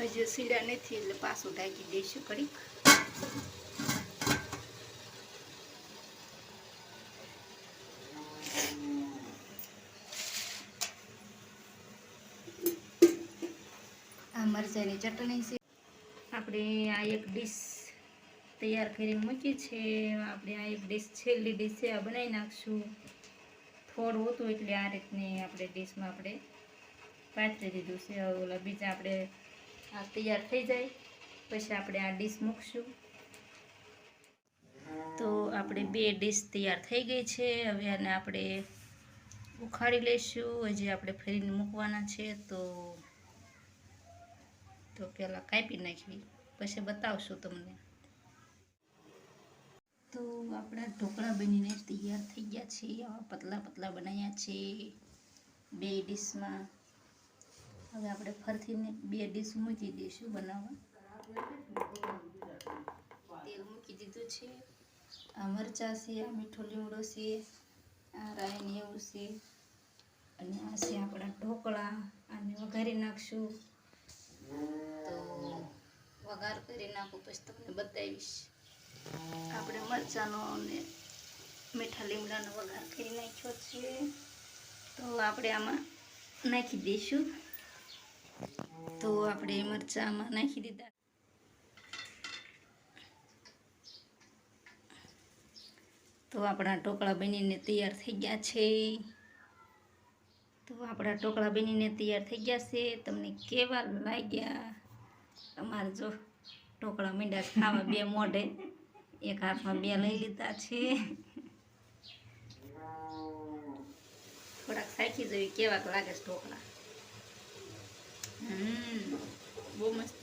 હજી સીડા નથી એટલે પાછું ઢાંકી દઈશું કડીક આ મરચાંની ચટણી છે. આપણે આ એક ડીશ તૈયાર કરીને મૂકી છે. આપણે આ એક ડીશ છેલ્લી ડીશ છે, આ બનાવી નાખશું. થોડું હતું એટલે આ રીતની આપણે ડીશમાં આપણે પાથરી દીધું છે. ઓલા બીજા આપણે આ તૈયાર થઈ જાય. પછી આપણે આ ડીશ મૂકશું. તો આપણે બે ડીશ તૈયાર થઈ ગઈ છે. હવે આને આપણે ઉખાડી લઈશું. હજી આપણે ફરીને મૂકવાના છે. તો તો પહેલાં કાપી નાખવી પછી બતાવશું તમને. તો આપણા ઢોકળા બનીને તૈયાર થઈ ગયા છે. પતલા પતલા બનાવ્યા છે. બે ડીશમાં. હવે આપણે ફરતીને બે ડીશ મૂકી દઈશું બનાવવા. તેલ મૂકી દીધું છે. આ મરચાં છે, આ મીઠો લીમડો છે, આ રાયની એવું છે. અને આ છે આપણા ઢોકળા, આને વઘારી નાખશું. તો વઘાર કરી નાખું, પછી તમને બતાવીશ. આપણે મરચાંનો અને મીઠા લીમડાનો વઘાર કરી નાખ્યો છે. તો આપણે આમાં નાખી દઈશું. આપણે મરચાંમાં નાખી દીધા. તો આપણા ઢોકળા બનીને તૈયાર થઈ ગયા છે. તો આપણા ઢોકળા બનીને તૈયાર થઈ ગયા છે. તમને કેવા લાગ્યા? તમારે જો ઢોકળા મીંડા ખાવા બે મોઢે. એક હાથમાં બે લઈ લીધા છે. થોડાક સાચી જોઈ કેવાક લાગે છે ઢોકળા. Vou mais